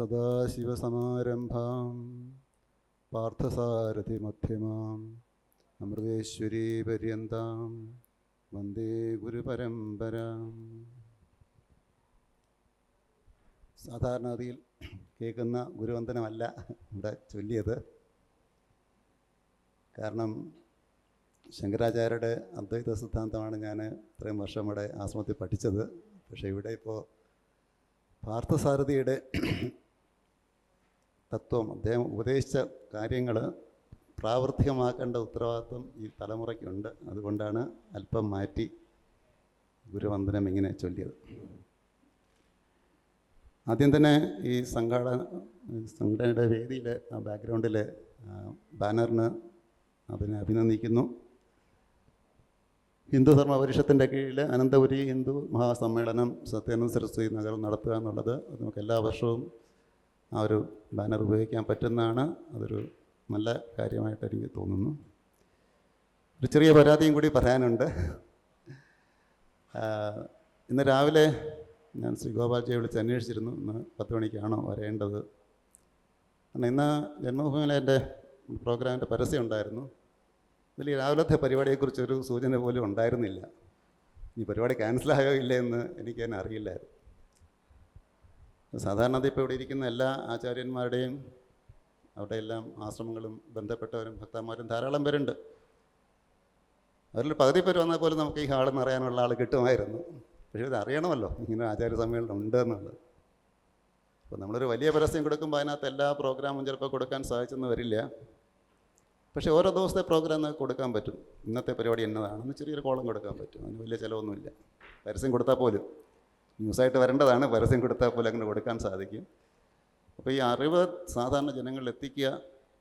സദാശിവസമാരംഭാം. പാർത്ഥസാരഥിമധ്യമാം അമൃതേശ്വരീ പര്യന്താം. വന്ദേ ഗുരുപരമ്പരാം. സാധാരണഗതിയിൽ കേൾക്കുന്ന ഗുരുവന്ദനമല്ല ഇവിടെ ചൊല്ലിയത്. കാരണം ശങ്കരാചാര്യരുടെ അദ്വൈത സിദ്ധാന്തമാണ് ഞാൻ ഇത്രയും വർഷം ഇവിടെ ആശ്രമത്തിൽ പഠിച്ചത്. പക്ഷേ ഇവിടെ ഇപ്പോൾ പാർത്ഥസാരഥിയുടെ തത്വം. അദ്ദേഹം ഉപദേശിച്ച കാര്യങ്ങൾ പ്രാവർത്തികമാക്കേണ്ട ഉത്തരവാദിത്വം ഈ തലമുറയ്ക്കുണ്ട്. അതുകൊണ്ടാണ് അല്പം മാറ്റി ഗുരുവന്ദനം ഇങ്ങനെ ചൊല്ലിയത്. ആദ്യം തന്നെ ഈ സംഘാടന സംഘടനയുടെ വേദിയിൽ ആ ബാക്ക്ഗ്രൗണ്ടിൽ ബാനറിന് അതിനെ അഭിനന്ദിക്കുന്നു. ഹിന്ദു ധർമ്മ പരിഷത്തിന്റെ കീഴിൽ അനന്തപുരി ഹിന്ദു മഹാസമ്മേളനം സത്യാനന്ദ സരസ്വതി നഗർ നടത്തുക എന്നുള്ളത് നമുക്ക് എല്ലാ വർഷവും ആ ഒരു ബാനർ ഉപയോഗിക്കാൻ പറ്റുന്നതാണ്. അതൊരു നല്ല കാര്യമായിട്ട് എനിക്ക് തോന്നുന്നു. ഒരു ചെറിയ പരാതിയും കൂടി പറയാനുണ്ട്. ഇന്ന് രാവിലെ ഞാൻ ശ്രീ ഗോപാൽജിയെ വിളിച്ച് അന്വേഷിച്ചിരുന്നു. ഇന്ന് പത്ത് മണിക്കാണോ വരേണ്ടത്. കാരണം ഇന്ന് ജന്മഭൂമിയിലെ എന്റെ പ്രോഗ്രാമിന്റെ പരസ്യം ഉണ്ടായിരുന്നു. ഇതിൽ രാവിലത്തെ പരിപാടിയെക്കുറിച്ചൊരു സൂചന പോലും ഉണ്ടായിരുന്നില്ല. ഈ പരിപാടി ക്യാൻസലായോ ഇല്ലേ എന്ന് എനിക്ക് തന്നെ അറിയില്ലായിരുന്നു. സാധാരണ ഇപ്പോൾ ഇവിടെ ഇരിക്കുന്ന എല്ലാ ആചാര്യന്മാരുടെയും അവിടെ എല്ലാം ആശ്രമങ്ങളും ബന്ധപ്പെട്ടവരും ഭക്തന്മാരും ധാരാളം പേരുണ്ട്. അവരിൽ പകുതി പേര് വന്നാൽ പോലും നമുക്ക് ഈ ഹാളിൽ അറിയാനുള്ള ആൾ കിട്ടുമായിരുന്നു. പക്ഷേ ഇത് അറിയണമല്ലോ ഇങ്ങനെ ആചാര്യ സമ്മേളനം ഉണ്ട് എന്നുള്ളത്. അപ്പോൾ നമ്മളൊരു വലിയ പരസ്യം കൊടുക്കുമ്പോൾ അതിനകത്ത് എല്ലാ പ്രോഗ്രാമും ചിലപ്പോൾ കൊടുക്കാൻ സാധിച്ചെന്ന് വരില്ല. പക്ഷേ ഓരോ ദിവസത്തെ പ്രോഗ്രാം കൊടുക്കാൻ പറ്റും. ഇന്നത്തെ പരിപാടി എന്നതാണെന്ന് ചെറിയൊരു കോളം കൊടുക്കാൻ പറ്റും. അതിന് വലിയ ചിലവൊന്നുമില്ല. പരസ്യം കൊടുത്താൽ പോലും. ന്യൂസായിട്ട് വരേണ്ടതാണ്. പരസ്യം കൊടുത്താൽ പോലെ അങ്ങനെ കൊടുക്കാൻ സാധിക്കും. അപ്പോൾ ഈ അറിവ് സാധാരണ ജനങ്ങളിൽ എത്തിക്കുക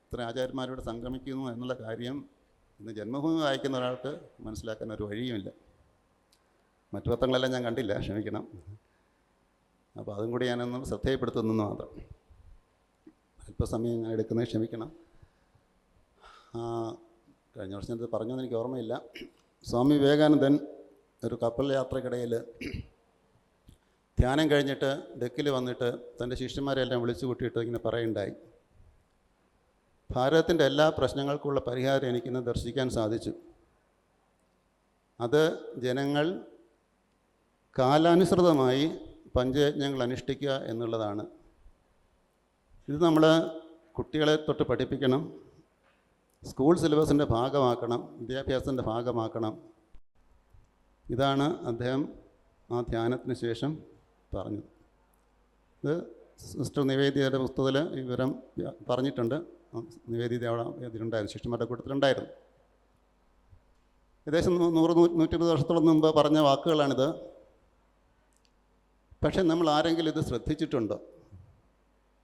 ഇത്ര ആചാര്യന്മാരോട് സംഗമിക്കുന്നു എന്നുള്ള കാര്യം ഇന്ന് ജന്മഭൂമി വായിക്കുന്ന ഒരാൾക്ക് മനസ്സിലാക്കാൻ ഒരു വഴിയുമില്ല. മറ്റു പത്രങ്ങളെല്ലാം ഞാൻ കണ്ടില്ല ക്ഷമിക്കണം. അപ്പോൾ അതും കൂടി ഞാനൊന്ന് ശ്രദ്ധയപ്പെടുത്തുന്നു മാത്രം. അല്പസമയം ഞാൻ എടുക്കുന്നത് ക്ഷമിക്കണം. കഴിഞ്ഞ വർഷം ഇത് പറഞ്ഞതെന്ന് എനിക്ക് ഓർമ്മയില്ല. സ്വാമി വിവേകാനന്ദൻ ഒരു കപ്പൽ യാത്രക്കിടയിൽ ധ്യാനം കഴിഞ്ഞിട്ട് ഡെക്കിൽ വന്നിട്ട് തന്റെ ശിഷ്യന്മാരെല്ലാം വിളിച്ചു കൂട്ടിയിട്ട് ഇങ്ങനെ പറയുണ്ടായി. ഭാരതത്തിന്റെ എല്ലാ പ്രശ്നങ്ങൾക്കുള്ള പരിഹാരം എനിക്കിന്ന് ദർശിക്കാൻ സാധിച്ചു. അത് ജനങ്ങൾ കാലാനുസൃതമായി പഞ്ചയജ്ഞങ്ങൾ അനുഷ്ഠിക്കുക എന്നുള്ളതാണ്. ഇത് നമ്മൾ കുട്ടികളെ തൊട്ട് പഠിപ്പിക്കണം സ്കൂൾ സിലബസിന്റെ ഭാഗമാക്കണം വിദ്യാഭ്യാസത്തിന്റെ ഭാഗമാക്കണം. ഇതാണ് അദ്ദേഹം ആ ധ്യാനത്തിന് ശേഷം പറഞ്ഞത് ഇത് സിസ്റ്റർ നിവേദിതയുടെ പുസ്തകത്തിൽ ഈ വിവരം പറഞ്ഞിട്ടുണ്ട്. നിവേദിത അവിടെ ഇതിലുണ്ടായിരുന്നു. ശിഷ്യന്മാരുടെ കൂട്ടത്തിലുണ്ടായിരുന്നു. ഏകദേശം നൂറ് നൂ- നൂറ്റിപ്പത് വർഷത്തോളം മുമ്പ് പറഞ്ഞ വാക്കുകളാണിത്. പക്ഷേ നമ്മൾ ആരെങ്കിലും ഇത് ശ്രദ്ധിച്ചിട്ടുണ്ടോ?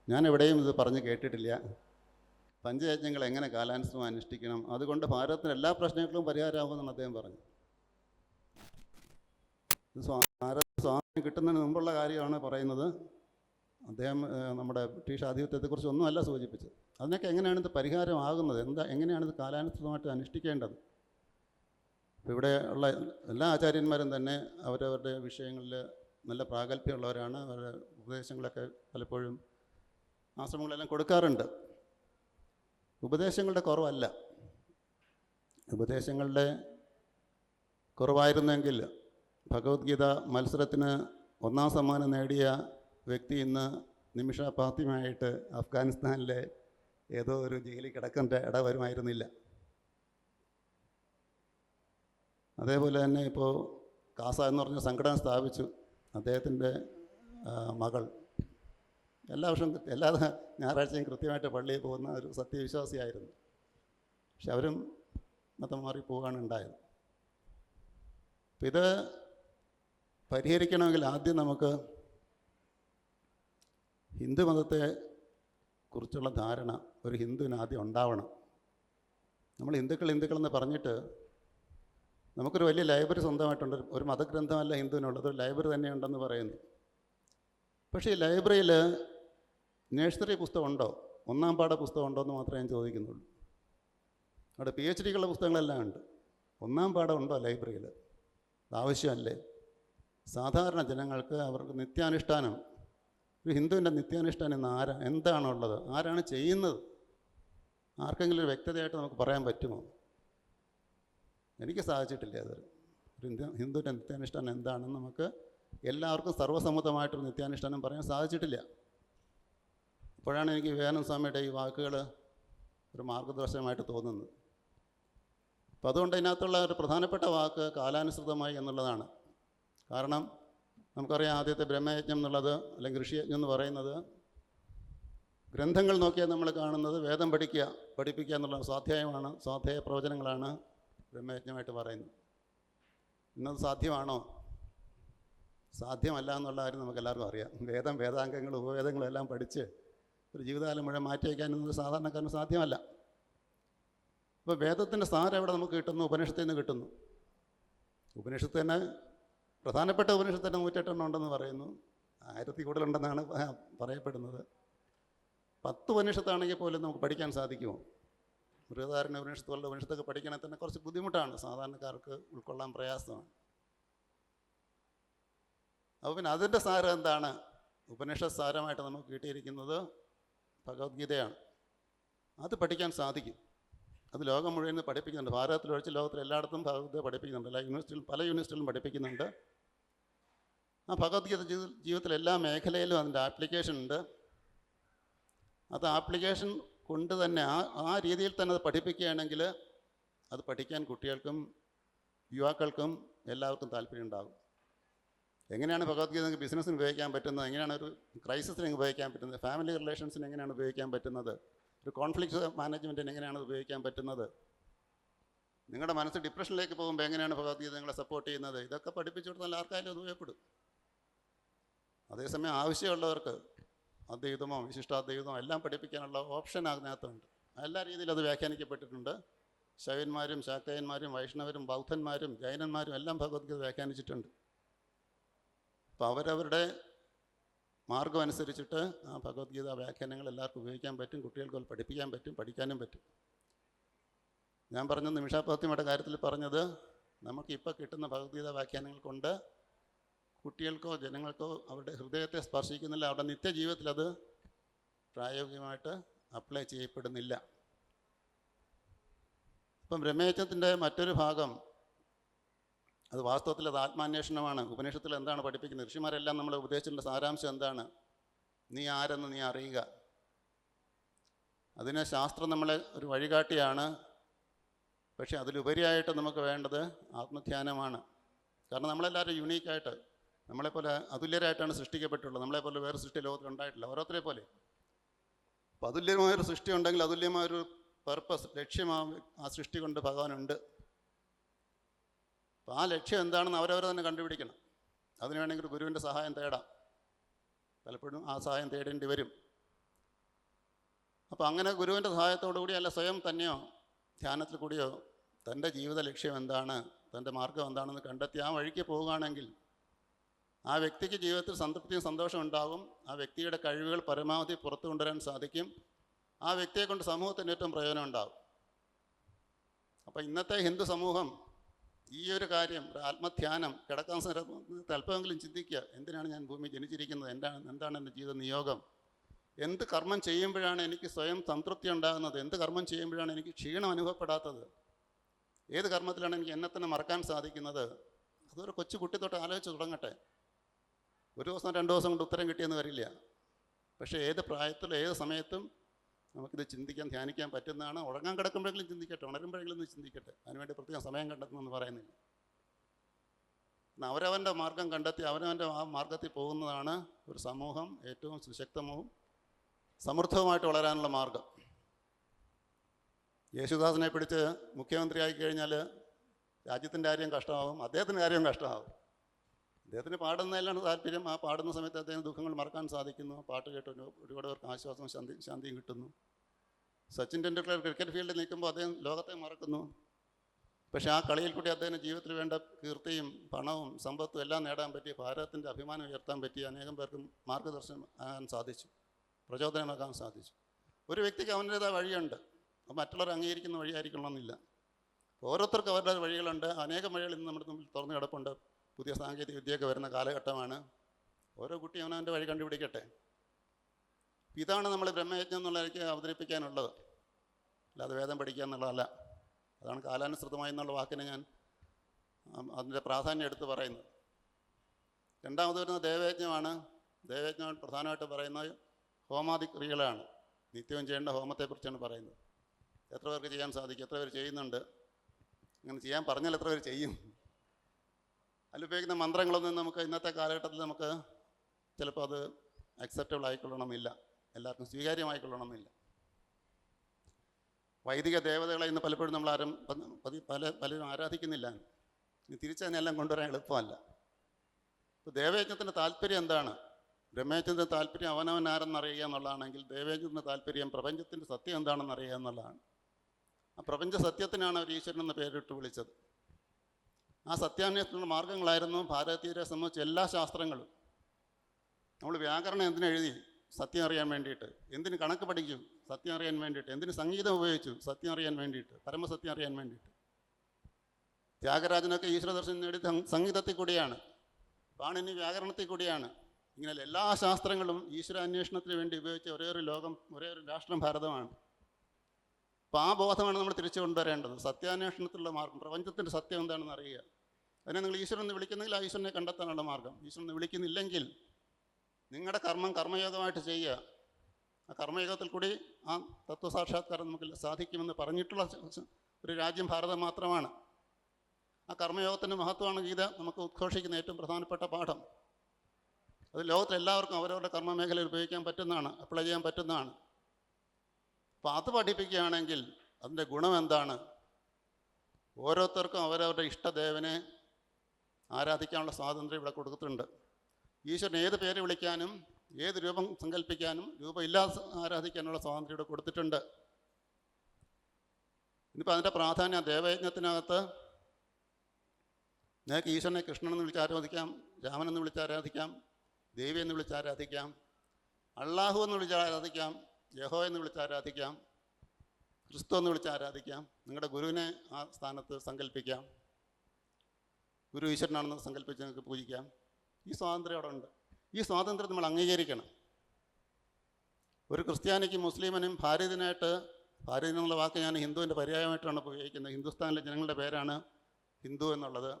ഞാൻ എവിടെയും ഇത് പറഞ്ഞ് കേട്ടിട്ടില്ല. പഞ്ചയജ്ഞങ്ങൾ എങ്ങനെ കാലാനുസൃതം അനുഷ്ഠിക്കണം? അതുകൊണ്ട് ഭാരതത്തിന് എല്ലാ പ്രശ്നങ്ങളും പരിഹാരമാകുമെന്നാണ് അദ്ദേഹം പറഞ്ഞു ഭാരത കിട്ടുന്നതിന് മുമ്പുള്ള കാര്യമാണ് പറയുന്നത്. അദ്ദേഹം നമ്മുടെ ബ്രിട്ടീഷ് ആധിപത്യത്തെക്കുറിച്ച് ഒന്നുമല്ല സൂചിപ്പിച്ചത്. അതിനൊക്കെ എങ്ങനെയാണ് ഇത് പരിഹാരമാകുന്നത്? എന്താ എങ്ങനെയാണ് ഇത് കാലാനുസൃതമായിട്ട് അനുഷ്ഠിക്കേണ്ടത്? ഇവിടെ ഉള്ള എല്ലാ ആചാര്യന്മാരും തന്നെ അവരവരുടെ വിഷയങ്ങളിൽ നല്ല പ്രാഗൽഭ്യമുള്ളവരാണ്. അവരുടെ ഉപദേശങ്ങളൊക്കെ പലപ്പോഴും ആശ്രമങ്ങളെല്ലാം കൊടുക്കാറുണ്ട്. ഉപദേശങ്ങളുടെ കുറവല്ല. ഉപദേശങ്ങളുടെ കുറവായിരുന്നെങ്കിൽ ഭഗവത്ഗീത മത്സരത്തിന് ഒന്നാം സമ്മാനം നേടിയ വ്യക്തി ഇന്ന് നിമിഷ പാത്യമായിട്ട് അഫ്ഗാനിസ്ഥാനിലെ ഏതോ ഒരു ജയിലിൽ കിടക്കേണ്ട ഇട വരുമായിരുന്നില്ല അതേപോലെ തന്നെ ഇപ്പോൾ കാസ എന്ന് പറഞ്ഞ സംഘടന സ്ഥാപിച്ചു. അദ്ദേഹത്തിന്റെ മകൾ. എല്ലാ വർഷവും എല്ലാ ഞായറാഴ്ചയും കൃത്യമായിട്ട് പള്ളിയിൽ പോകുന്ന ഒരു സത്യവിശ്വാസിയായിരുന്നു. പക്ഷെ അവരും മതം മാറി പോവുകയാണ് ഉണ്ടായത്. അപ്പം ഇത് പരിഹരിക്കണമെങ്കിൽ ആദ്യം നമുക്ക് ഹിന്ദു മതത്തെ കുറിച്ചുള്ള ധാരണ ഒരു ഹിന്ദുവിന് ആദ്യം ഉണ്ടാവണം. നമ്മൾ ഹിന്ദുക്കൾ ഹിന്ദുക്കളെന്ന് പറഞ്ഞിട്ട് നമുക്കൊരു വലിയ ലൈബ്രറി സ്വന്തമായിട്ടുണ്ട്. ഒരു മതഗ്രന്ഥമല്ല ഹിന്ദുവിനുള്ളത് ഒരു ലൈബ്രറി തന്നെ ഉണ്ടെന്ന് പറയുന്നു. പക്ഷേ ഈ ലൈബ്രറിയിൽ നേഴ്സറി പുസ്തകം ഉണ്ടോ ഒന്നാം പാഠ പുസ്തകം ഉണ്ടോ എന്ന് മാത്രമേ ഞാൻ ചോദിക്കുന്നുള്ളൂ. അവിടെ പി എച്ച് ഡിക്കുള്ള പുസ്തകങ്ങളെല്ലാം ഉണ്ട്. ഒന്നാം പാഠം ഉണ്ടോ ലൈബ്രറിയിൽ? ആവശ്യമല്ലേ? സാധാരണ ജനങ്ങൾക്ക് അവർക്ക് നിത്യാനുഷ്ഠാനം. ഒരു ഹിന്ദുവിന്റെ നിത്യാനുഷ്ഠാനം ഇന്ന് ആരാ? എന്താണുള്ളത്? ആരാണ് ചെയ്യുന്നത്? ആർക്കെങ്കിലും ഒരു വ്യക്തതയായിട്ട് നമുക്ക് പറയാൻ പറ്റുമോ? എനിക്ക് സാധിച്ചിട്ടില്ല അത് ഒരു ഹിന്ദു ഹിന്ദുവിന്റെ നിത്യാനുഷ്ഠാനം എന്താണെന്ന് നമുക്ക് എല്ലാവർക്കും സർവസമ്മതമായിട്ടൊരു നിത്യാനുഷ്ഠാനം പറയാൻ സാധിച്ചിട്ടില്ല. അപ്പോഴാണ് എനിക്ക് വിവേകാനന്ദ സ്വാമിയുടെ ഈ വാക്കുകൾ ഒരു മാർഗദർശനമായിട്ട് തോന്നുന്നത്. അപ്പോൾ അതുകൊണ്ട് ഇതിനകത്തുള്ള ഒരു പ്രധാനപ്പെട്ട വാക്ക് കാലാനുസൃതമായി എന്നുള്ളതാണ്. കാരണം നമുക്കറിയാം ആദ്യത്തെ ബ്രഹ്മയജ്ഞം എന്നുള്ളത് അല്ലെങ്കിൽ ഋഷിയജ്ഞം എന്ന് പറയുന്നത് ഗ്രന്ഥങ്ങൾ നോക്കിയാൽ നമ്മൾ കാണുന്നത് വേദം പഠിക്കുക പഠിപ്പിക്കുക എന്നുള്ള സ്വാധ്യായമാണ് സ്വാധ്യായ പ്രവചനങ്ങളാണ് ബ്രഹ്മയജ്ഞമായിട്ട് പറയുന്നത്. ഇന്നത് സാധ്യമാണോ? സാധ്യമല്ല എന്നുള്ള കാര്യം നമുക്ക് എല്ലാവർക്കും അറിയാം. വേദം വേദാംഗങ്ങൾ ഉപവേദങ്ങളും എല്ലാം പഠിച്ച് ഒരു ജീവിതകാലം മുഴുവൻ മാറ്റി വയ്ക്കാനൊന്നും സാധാരണക്കാരന് സാധ്യമല്ല. അപ്പോൾ വേദത്തിന്റെ സാരം എവിടെ നമുക്ക് കിട്ടുന്നു? ഉപനിഷത്തിൽ നിന്ന് കിട്ടുന്നു. ഉപനിഷത്ത് തന്നെ പ്രധാനപ്പെട്ട ഉപനിഷത്തിന് നൂറ്റെട്ടെണ്ണം ഉണ്ടെന്ന് പറയുന്നു. ആയിരത്തി കൂടുതലുണ്ടെന്നാണ് പറയപ്പെടുന്നത്. പത്ത് ഉപനിഷത്താണെങ്കിൽ പോലും നമുക്ക് പഠിക്കാൻ സാധിക്കുമോ? മൃഗധാരണ ഉപനിഷത്ത് പോലുള്ള ഉപനിഷത്തൊക്കെ പഠിക്കണമെങ്കിൽ തന്നെ കുറച്ച് ബുദ്ധിമുട്ടാണ്. സാധാരണക്കാർക്ക് ഉൾക്കൊള്ളാൻ പ്രയാസമാണ്. അപ്പോൾ പിന്നെ അതിന്റെ സാരം എന്താണ്? ഉപനിഷ സാരമായിട്ട് നമുക്ക് കിട്ടിയിരിക്കുന്നത് ഭഗവത്ഗീതയാണ്. അത് പഠിക്കാൻ സാധിക്കും. അത് ലോകം മുഴുവൻ പഠിപ്പിക്കുന്നുണ്ട്. ഭാരതത്തിൽ ഒഴിച്ച് ലോകത്തിൽ എല്ലായിടത്തും ഭഗവത്ഗീത പഠിപ്പിക്കുന്നുണ്ട്. എല്ലാ യൂണിവേഴ്സിറ്റിയിലും പല യൂണിവേഴ്സിറ്റിയിലും പഠിപ്പിക്കുന്നുണ്ട്. ആ ഭഗവത്ഗീത ജീവിതത്തിലെ ജീവിതത്തിൽ എല്ലാ മേഖലയിലും അതിന്റെ ആപ്ലിക്കേഷൻ ഉണ്ട്. അത് ആപ്ലിക്കേഷൻ കൊണ്ട് തന്നെ ആ ആ രീതിയിൽ തന്നെ അത് പഠിപ്പിക്കുകയാണെങ്കിൽ അത് പഠിക്കാൻ കുട്ടികൾക്കും യുവാക്കൾക്കും എല്ലാവർക്കും താല്പര്യം ഉണ്ടാകും. എങ്ങനെയാണ് ഭഗവത്ഗീത ബിസിനസ്സിന് ഉപയോഗിക്കാൻ പറ്റുന്നത്? എങ്ങനെയാണ് ഒരു ക്രൈസിസിന് ഉപയോഗിക്കാൻ പറ്റുന്നത്? ഫാമിലി റിലേഷൻസിന് എങ്ങനെയാണ് ഉപയോഗിക്കാൻ പറ്റുന്നത്? ഒരു കോൺഫ്ലിക്റ്റ് മാനേജ്മെന്റിന് എങ്ങനെയാണ് ഉപയോഗിക്കാൻ പറ്റുന്നത്? നിങ്ങളുടെ മനസ്സ് ഡിപ്രഷനിലേക്ക് പോകുമ്പോൾ എങ്ങനെയാണ് ഭഗവത്ഗീത നിങ്ങളെ സപ്പോർട്ട് ചെയ്യുന്നത്? ഇതൊക്കെ പഠിപ്പിച്ചു കൊടുത്താൽ ആർക്കായാലും അത് ഉപയോഗപ്പെടും. അതേസമയം ആവശ്യമുള്ളവർക്ക് അദ്വൈതമോ വിശിഷ്ടാദ്വൈതമോ എല്ലാം പഠിപ്പിക്കാനുള്ള ഓപ്ഷൻ അതിനകത്തുണ്ട്. എല്ലാ രീതിയിലും അത് വ്യാഖ്യാനിക്കപ്പെട്ടിട്ടുണ്ട്. ശൈവന്മാരും ശാക്തയന്മാരും വൈഷ്ണവരും ബൗദ്ധന്മാരും ജൈനന്മാരും എല്ലാം ഭഗവത്ഗീത വ്യാഖ്യാനിച്ചിട്ടുണ്ട്. അപ്പോൾ അവരവരുടെ മാർഗം അനുസരിച്ചിട്ട് ആ ഭഗവത്ഗീത വ്യാഖ്യാനങ്ങൾ എല്ലാവർക്കും ഉപയോഗിക്കാൻ പറ്റും കുട്ടികൾക്ക് അത് പഠിപ്പിക്കാൻ പറ്റും പഠിക്കാനും പറ്റും. ഞാൻ പറഞ്ഞ നിമിഷാപത്യയുടെ കാര്യത്തിൽ പറഞ്ഞത് നമുക്കിപ്പോൾ കിട്ടുന്ന ഭഗവത്ഗീത വ്യാഖ്യാനങ്ങൾ കൊണ്ട് കുട്ടികൾക്കോ ജനങ്ങൾക്കോ അവരുടെ ഹൃദയത്തെ സ്പർശിക്കുന്നില്ല. അവരുടെ നിത്യജീവിതത്തിൽ അത് പ്രായോഗികമായിട്ട് അപ്ലൈ ചെയ്യപ്പെടുന്നില്ല. ഇപ്പം ബ്രഹ്മയജ്ഞത്തിന്റെ മറ്റൊരു ഭാഗം അത് വാസ്തവത്തിൽ അത് ആത്മാന്വേഷണമാണ്. ഉപനിഷത്തിൽ എന്താണ് പഠിപ്പിക്കുന്നത്? ഋഷിമാരെല്ലാം നമ്മൾ ഉപദേശിച്ചിട്ടുള്ള സാരാംശം എന്താണ്? നീ ആരെന്ന് നീ അറിയുക. അതിന് ശാസ്ത്രം നമ്മളെ ഒരു വഴികാട്ടിയാണ്. പക്ഷേ അതിലുപരിയായിട്ട് നമുക്ക് വേണ്ടത് ആത്മധ്യാനമാണ്. കാരണം നമ്മളെല്ലാവരും യുണീക്കായിട്ട് നമ്മളെപ്പോലെ അതുല്യരായിട്ടാണ് സൃഷ്ടിക്കപ്പെട്ടുള്ളത് നമ്മളെപ്പോലെ വേറെ സൃഷ്ടി ലോകത്തിൽ ഉണ്ടായിട്ടില്ല. ഓരോരുത്തരെ പോലെ. അപ്പോൾ അതുല്യമായൊരു സൃഷ്ടി ഉണ്ടെങ്കിൽ അതുല്യമായൊരു പർപ്പസ് ലക്ഷ്യം ആ സൃഷ്ടി കൊണ്ട് ഭഗവാനുണ്ട്. അപ്പോൾ ആ ലക്ഷ്യം എന്താണെന്ന് അവരവർ തന്നെ കണ്ടുപിടിക്കണം. അതിന് വേണമെങ്കിൽ ഗുരുവിന്റെ സഹായം തേടാം. പലപ്പോഴും ആ സഹായം തേടേണ്ടി വരും. അപ്പോൾ അങ്ങനെ ഗുരുവിന്റെ സഹായത്തോടു കൂടി അല്ല സ്വയം തന്നെയോ ധ്യാനത്തിൽ കൂടിയോ തന്റെ ജീവിത ലക്ഷ്യം എന്താണ് തന്റെ മാർഗം എന്താണെന്ന് കണ്ടെത്തി ആ വഴിക്ക് പോവുകയാണെങ്കിൽ ആ വ്യക്തിക്ക് ജീവിതത്തിൽ സംതൃപ്തിയും സന്തോഷവും ഉണ്ടാകും. ആ വ്യക്തിയുടെ കഴിവുകൾ പരമാവധി പുറത്തു കൊണ്ടുവരാൻ സാധിക്കും. ആ വ്യക്തിയെ കൊണ്ട് സമൂഹത്തിന് ഏറ്റവും പ്രയോജനം ഉണ്ടാകും. അപ്പോൾ ഇന്നത്തെ ഹിന്ദു സമൂഹം ഈ ഒരു കാര്യം ഒരു ആത്മധ്യാനം കിടക്കാൻ അല്പമെങ്കിലും ചിന്തിക്കുക. എന്തിനാണ് ഞാൻ ഭൂമി ജനിച്ചിരിക്കുന്നത്? എന്താണ് എന്താണ് എന്റെ ജീവിത നിയോഗം? എന്ത് കർമ്മം ചെയ്യുമ്പോഴാണ് എനിക്ക് സ്വയം സംതൃപ്തി ഉണ്ടാകുന്നത്? എന്ത് കർമ്മം ചെയ്യുമ്പോഴാണ് എനിക്ക് ക്ഷീണം അനുഭവപ്പെടാത്തത്? ഏത് കർമ്മത്തിലാണ് എനിക്ക് എന്നെ തന്നെ മറക്കാൻ സാധിക്കുന്നത്? അതൊരു കൊച്ചു കുട്ടി തൊട്ട് ആലോചിച്ച് തുടങ്ങട്ടെ. ഒരു ദിവസം രണ്ട് ദിവസം കൊണ്ട് ഉത്തരം കിട്ടിയെന്ന് വരില്ല. പക്ഷേ ഏത് പ്രായത്തിലും ഏത് സമയത്തും നമുക്കിത് ചിന്തിക്കാൻ ധ്യാനിക്കാൻ പറ്റുന്നതാണ്. ഉറങ്ങാൻ കിടക്കുമ്പോഴെങ്കിലും ചിന്തിക്കട്ടെ ഉണരുമ്പോഴെങ്കിലും ഒന്ന് ചിന്തിക്കട്ടെ. അതിനുവേണ്ടി പ്രത്യേകം സമയം കണ്ടെത്തുമെന്ന് പറയുന്നില്ല. അവരവന്റെ മാർഗം കണ്ടെത്തി അവനവന്റെ ആ മാർഗത്തിൽ പോകുന്നതാണ് ഒരു സമൂഹം ഏറ്റവും സുശക്തവും സമൃദ്ധവുമായിട്ട് വളരാനുള്ള മാർഗം. യേശുദാസിനെ പിടിച്ച് മുഖ്യമന്ത്രിയായി കഴിഞ്ഞാൽ രാജ്യത്തിന്റെ കാര്യം കഷ്ടമാവും അദ്ദേഹത്തിന്റെ കാര്യം കഷ്ടമാവും അദ്ദേഹത്തിന് പാടുന്നതിലാണ് താല്പര്യം. ആ പാടുന്ന സമയത്ത് അദ്ദേഹം ദുഃഖങ്ങൾ മറക്കാൻ സാധിക്കുന്നു. പാട്ട് കേട്ട് ഒരു- ഒരുപാട് പേർക്ക് ആശ്വാസവും ശാന്തി ശാന്തിയും കിട്ടുന്നു. സച്ചിൻ ടെണ്ടുൽക്കർ ക്രിക്കറ്റ് ഫീൽഡിൽ നിൽക്കുമ്പോൾ അദ്ദേഹം ലോകത്തെ മറക്കുന്നു. പക്ഷേ ആ കളിയിൽ കൂടി അദ്ദേഹത്തിന് ജീവിതത്തിൽ വേണ്ട കീർത്തിയും പണവും സമ്പത്തും എല്ലാം നേടാൻ പറ്റി ഭാരതത്തിന്റെ അഭിമാനം ഉയർത്താൻ പറ്റി അനേകം പേർക്കും മാർഗദർശനം ആകാൻ സാധിച്ചു. പ്രചോദനമാക്കാൻ സാധിച്ചു. ഒരു വ്യക്തിക്ക് അവന്റേതായ വഴിയുണ്ട്. അത് മറ്റുള്ളവർ അംഗീകരിക്കുന്ന വഴിയായിരിക്കണമെന്നില്ല. ഓരോരുത്തർക്കും അവരുടെ വഴികളുണ്ട്. അനേകം വഴികൾ ഇന്ന് നമ്മുടെ മുമ്പിൽ തുറന്നു കിടപ്പുണ്ട്. പുതിയ സാങ്കേതിക വിദ്യയൊക്കെ വരുന്ന കാലഘട്ടമാണ്. ഓരോ കുട്ടി അവനവന്റെ വഴി കണ്ടുപിടിക്കട്ടെ. ഇതാണ് നമ്മൾ ബ്രഹ്മയജ്ഞം എന്നുള്ളതിലേക്ക് അവതരിപ്പിക്കാനുള്ളത്. അല്ലാതെ വേദം പഠിക്കുക എന്നുള്ളതല്ല. അതാണ് കാലാനുസൃതമായി എന്നുള്ള വാക്കിനെ ഞാൻ അതിന്റെ പ്രാധാന്യം എടുത്ത് പറയുന്നത്. രണ്ടാമത് വരുന്ന ദേവയജ്ഞമാണ്. ദേവയജ്ഞം പ്രധാനമായിട്ട് പറയുന്നത് ഹോമാദി ക്രിയകളാണ് നിത്യവും ചെയ്യേണ്ട ഹോമത്തെക്കുറിച്ചാണ് പറയുന്നത്. എത്ര പേർക്ക് ചെയ്യാൻ സാധിക്കും? എത്ര പേർ ചെയ്യുന്നുണ്ട്? അങ്ങനെ ചെയ്യാൻ പറഞ്ഞാൽ എത്ര പേർ ചെയ്യും? അതിലുപയോഗിക്കുന്ന മന്ത്രങ്ങളൊന്നും നമുക്ക് ഇന്നത്തെ കാലഘട്ടത്തിൽ നമുക്ക് ചിലപ്പോൾ അത് അക്സെപ്റ്റബിൾ ആയിക്കൊള്ളണമെന്നില്ല എല്ലാവർക്കും സ്വീകാര്യമായിക്കൊള്ളണമെന്നില്ല വൈദിക ദേവതകളെ ഇന്ന് പലപ്പോഴും നമ്മൾ ആരും പല പലരും ആരാധിക്കുന്നില്ല. ഇനി തിരിച്ചതിനെല്ലാം കൊണ്ടുവരാൻ എളുപ്പമല്ല. ഇപ്പോൾ ദേവയജ്ഞത്തിന്റെ താല്പര്യം എന്താണ്? ബ്രഹ്മയജ്ഞത്തിന്റെ താല്പര്യം അവനവൻ ആരെന്നറിയുക എന്നുള്ളതാണെങ്കിൽ ദേവയജ്ഞത്തിന്റെ താല്പര്യം പ്രപഞ്ചത്തിന്റെ സത്യം എന്താണെന്ന് അറിയുക എന്നുള്ളതാണ്. ആ പ്രപഞ്ച സത്യത്തിനാണ് അവർ ഈശ്വരൻ എന്ന പേരിട്ട് വിളിച്ചത്. ആ സത്യാന്വേഷണ മാർഗങ്ങളായിരുന്നു ഭാരതീയരെ സംബന്ധിച്ച് എല്ലാ ശാസ്ത്രങ്ങളും. നമ്മൾ വ്യാകരണം എന്തിനെഴുതി സത്യം അറിയാൻ വേണ്ടിയിട്ട്. എന്തിന് കണക്ക് പഠിക്കും സത്യം അറിയാൻ വേണ്ടിയിട്ട്. എന്തിന് സംഗീതം ഉപയോഗിച്ചു? സത്യം അറിയാൻ വേണ്ടിയിട്ട്. പരമസത്യം അറിയാൻ വേണ്ടിയിട്ട്. ത്യാഗരാജനൊക്കെ ഈശ്വരദർശനം നേടി സംഗീതത്തിൽ കൂടിയാണ്. പാണിനി വ്യാകരണത്തിൽ കൂടിയാണ്. ഇങ്ങനെ എല്ലാ ശാസ്ത്രങ്ങളും ഈശ്വര അന്വേഷണത്തിന് വേണ്ടി ഉപയോഗിച്ച ഒരേ ഒരു ലോകം ഒരേ ഒരു രാഷ്ട്രം ഭാരതമാണ്. അപ്പോൾ ആ ബോധമാണ് നമ്മൾ തിരിച്ചു കൊണ്ടുവരേണ്ടത്. സത്യാന്വേഷണത്തിലുള്ള മാർഗം പ്രപഞ്ചത്തിന്റെ സത്യം എന്താണെന്ന് അറിയുക. അതിനെ നിങ്ങൾ ഈശ്വരൻ എന്ന് വിളിക്കുന്നെങ്കിൽ ആ ഈശ്വരനെ കണ്ടെത്താനുള്ള മാർഗം. ഈശ്വരൻ എന്ന് വിളിക്കുന്നില്ലെങ്കിൽ നിങ്ങളുടെ കർമ്മം കർമ്മയോഗമായിട്ട് ചെയ്യുക. ആ കർമ്മയോഗത്തിൽ കൂടി ആ തത്വസാക്ഷാത്കാരം നമുക്ക് സാധിക്കുമെന്ന് പറഞ്ഞിട്ടുള്ള ഒരു രാജ്യം ഭാരതം മാത്രമാണ്. ആ കർമ്മയോഗത്തിന്റെ മഹത്വമാണ് ഗീത നമുക്ക് ഉദ്ഘോഷിക്കുന്ന ഏറ്റവും പ്രധാനപ്പെട്ട പാഠം. അത് ലോകത്തിൽ എല്ലാവർക്കും അവരവരുടെ കർമ്മ മേഖലയിൽ ഉപയോഗിക്കാൻ പറ്റുന്നതാണ് അപ്ലൈ ചെയ്യാൻ പറ്റുന്നതാണ്. അപ്പോൾ അത് പഠിപ്പിക്കുകയാണെങ്കിൽ അതിന്റെ ഗുണം എന്താണ്? ഓരോരുത്തർക്കും അവരവരുടെ ഇഷ്ടദേവനെ ആരാധിക്കാനുള്ള സ്വാതന്ത്ര്യം ഇവിടെ കൊടുത്തിട്ടുണ്ട്. ഈശ്വരൻ ഏത് പേര് വിളിക്കാനും ഏത് രൂപം സങ്കല്പിക്കാനും രൂപമില്ലാതെ ആരാധിക്കാനുള്ള സ്വാതന്ത്ര്യം ഇവിടെ കൊടുത്തിട്ടുണ്ട്. ഇനിയിപ്പോൾ അതിന്റെ പ്രാധാന്യം ദേവയജ്ഞത്തിനകത്ത് നിങ്ങൾക്ക് ഈശ്വരനെ കൃഷ്ണൻ എന്ന് വിളിച്ച് ആരാധിക്കാം രാമൻ എന്ന് വിളിച്ച് ആരാധിക്കാം ദേവി എന്ന് വിളിച്ച് ആരാധിക്കാം അള്ളാഹു എന്ന് വിളിച്ച് ആരാധിക്കാം യഹോ എന്ന് വിളിച്ച് ആരാധിക്കാം ക്രിസ്തു എന്ന് വിളിച്ച് ആരാധിക്കാം നിങ്ങളുടെ ഗുരുവിനെ ആ സ്ഥാനത്ത് സങ്കല്പിക്കാം ഗുരു ഈശ്വരനാണെന്ന് സങ്കല്പിച്ച് നിങ്ങൾക്ക് പൂജിക്കാം. ഈ സ്വാതന്ത്ര്യം അവിടെ ഉണ്ട്. ഈ സ്വാതന്ത്ര്യം നമ്മൾ അംഗീകരിക്കണം. ഒരു ക്രിസ്ത്യാനിക്കും മുസ്ലിമിനും ഭാരതീയനായിട്ട് ഭാരതി എന്നുള്ള വാക്ക് ഞാൻ ഹിന്ദുവിന്റെ പര്യായമായിട്ടാണ് ഉപയോഗിക്കുന്നത്. ഹിന്ദുസ്ഥാനിലെ ജനങ്ങളുടെ പേരാണ് ഹിന്ദു എന്നുള്ളത്.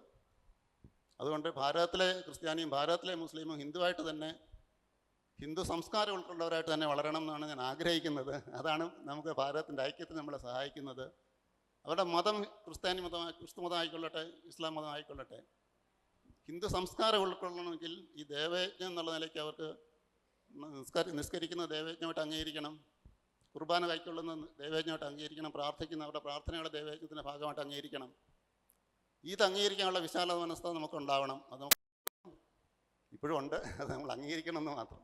അതുകൊണ്ട് ഭാരതത്തിലെ ക്രിസ്ത്യാനിയും ഭാരതത്തിലെ മുസ്ലിമും ഹിന്ദുവായിട്ട് തന്നെ ഹിന്ദു സംസ്കാരം ഉൾക്കൊള്ളവരായിട്ട് തന്നെ വളരണം എന്നാണ് ഞാൻ ആഗ്രഹിക്കുന്നത്. അതാണ് നമുക്ക് ഭാരതത്തിന്റെ ഐക്യത്തിന് നമ്മളെ സഹായിക്കുന്നത്. അവരുടെ മതം ക്രിസ്ത്യാനി മതം ക്രിസ്തു മതം ആയിക്കൊള്ളട്ടെ ഇസ്ലാം മതം ആയിക്കൊള്ളട്ടെ. ഹിന്ദു സംസ്കാരം ഉൾക്കൊള്ളണമെങ്കിൽ ഈ ദേവയജ്ഞം എന്നുള്ള നിലയ്ക്ക് അവർക്ക് നിസ്കരി നിസ്കരിക്കുന്ന ദേവയജ്ഞമായിട്ട് അംഗീകരിക്കണം. കുർബാന കൈക്കൊള്ളുന്ന ദേവയജ്ഞമായിട്ട് അംഗീകരിക്കണം. പ്രാർത്ഥിക്കുന്ന അവരുടെ പ്രാർത്ഥനകളെ ദേവയജ്ഞത്തിന്റെ ഭാഗമായിട്ട് അംഗീകരിക്കണം. ഇത് അംഗീകരിക്കാനുള്ള വിശാല മനസ്ഥ നമുക്കുണ്ടാവണം. അത് ഇപ്പോഴും ഉണ്ട്. അത് നമ്മൾ അംഗീകരിക്കണം എന്ന് മാത്രം.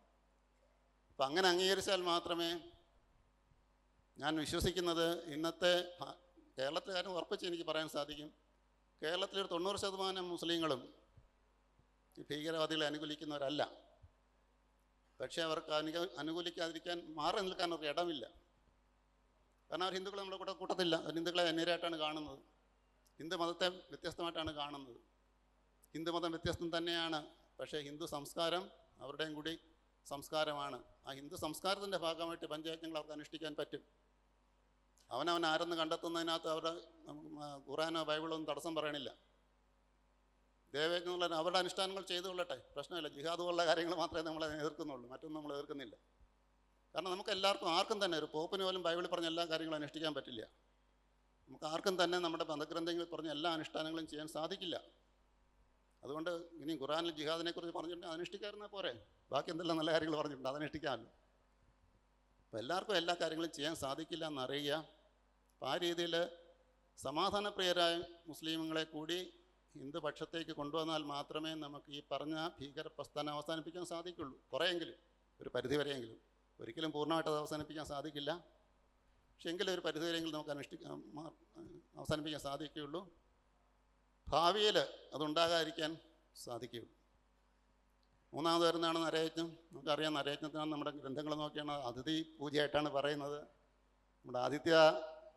അപ്പം അങ്ങനെ അംഗീകരിച്ചാൽ മാത്രമേ ഞാൻ വിശ്വസിക്കുന്നത് ഇന്നത്തെ ഭ- കേരളത്തിലാരും ഉറപ്പിച്ച് എനിക്ക് പറയാൻ സാധിക്കും. കേരളത്തിലൊരു തൊണ്ണൂറ് ശതമാനം മുസ്ലിങ്ങളും ഭീകരവാദികളെ അനുകൂലിക്കുന്നവരല്ല. പക്ഷേ അവർക്ക് അനുക അനുകൂലിക്കാതിരിക്കാൻ മാറി നിൽക്കാൻ അവർക്ക് ഇടമില്ല. കാരണം അവർ ഹിന്ദുക്കളെ നമ്മുടെ കൂടെ കൂട്ടത്തില്ല. അവർ ഹിന്ദുക്കളെ അന്യരായിട്ടാണ് കാണുന്നത്. ഹിന്ദു മതത്തെ വ്യത്യസ്തമായിട്ടാണ് കാണുന്നത്. ഹിന്ദു മതം വ്യത്യസ്തം തന്നെയാണ്. പക്ഷേ ഹിന്ദു സംസ്കാരം അവരുടെയും കൂടി സംസ്കാരമാണ്. ആ ഹിന്ദു സംസ്കാരത്തിന്റെ ഭാഗമായിട്ട് പഞ്ചയജ്ഞങ്ങൾ അവർക്ക് അനുഷ്ഠിക്കാൻ പറ്റും. അവനവൻ ആരെന്ന് കണ്ടെത്തുന്നതിനകത്ത് അവരുടെ ഖുറാനോ ബൈബിളോ ഒന്നും തടസ്സം പറയണില്ല. ദേവേജ്ഞ അവരുടെ അനുഷ്ഠാനങ്ങൾ ചെയ്തു കൊള്ളട്ടെ. പ്രശ്നമില്ല. ജിഹാദ് പോലുള്ള കാര്യങ്ങൾ മാത്രമേ നമ്മളെ എതിർക്കുന്നുള്ളൂ. മറ്റൊന്നും നമ്മൾ എതിർക്കുന്നില്ല. കാരണം നമുക്ക് എല്ലാവർക്കും ആർക്കും തന്നെ ഒരു പോപ്പിന് പോലും ബൈബിളിൽ പറഞ്ഞ എല്ലാ കാര്യങ്ങളും അനുഷ്ഠിക്കാൻ പറ്റില്ല. നമുക്ക് ആർക്കും തന്നെ നമ്മുടെ മതഗ്രന്ഥങ്ങളിൽ പറഞ്ഞ എല്ലാ അനുഷ്ഠാനങ്ങളും ചെയ്യാൻ സാധിക്കില്ല. അതുകൊണ്ട് ഇനി ഖുറാനിൽ ജിഹാദിനെ കുറിച്ച് പറഞ്ഞിട്ടുണ്ട് അനുഷ്ഠിക്കാറുന്ന പോരെ. ബാക്കി എന്തെല്ലാം നല്ല കാര്യങ്ങൾ പറഞ്ഞിട്ടുണ്ട് അത് അനുഷ്ഠിക്കാമല്ലോ. അപ്പോൾ എല്ലാവർക്കും എല്ലാ കാര്യങ്ങളും ചെയ്യാൻ സാധിക്കില്ല എന്നറിയുക. അപ്പോൾ ആ രീതിയിൽ സമാധാനപ്രിയരായ മുസ്ലിമുകളെ കൂടി ഹിന്ദു പക്ഷത്തേക്ക് കൊണ്ടുവന്നാൽ മാത്രമേ നമുക്ക് ഈ പറഞ്ഞ ഭീകര പ്രസ്ഥാനം അവസാനിപ്പിക്കാൻ സാധിക്കുള്ളൂ. കുറേയെങ്കിലും ഒരു പരിധിവരെയെങ്കിലും. ഒരിക്കലും പൂർണമായിട്ട് അത് അവസാനിപ്പിക്കാൻ സാധിക്കില്ല. പക്ഷെ എങ്കിലും ഒരു പരിധിവരെയെങ്കിലും നമുക്ക് അനുഷ്ഠിക്കാൻ അവസാനിപ്പിക്കാൻ സാധിക്കുകയുള്ളൂ. ഭാവിയിൽ അതുണ്ടാകാതിരിക്കാൻ സാധിക്കുകയുള്ളൂ. മൂന്നാമത് വരുന്നതാണ് നരയജ്ഞം. നമുക്കറിയാം നരയജ്ഞത്തിനാണ് നമ്മുടെ ഗ്രന്ഥങ്ങൾ നോക്കിയാണ് അതിഥി പൂജയായിട്ടാണ് പറയുന്നത്. നമ്മുടെ ആദിത്യ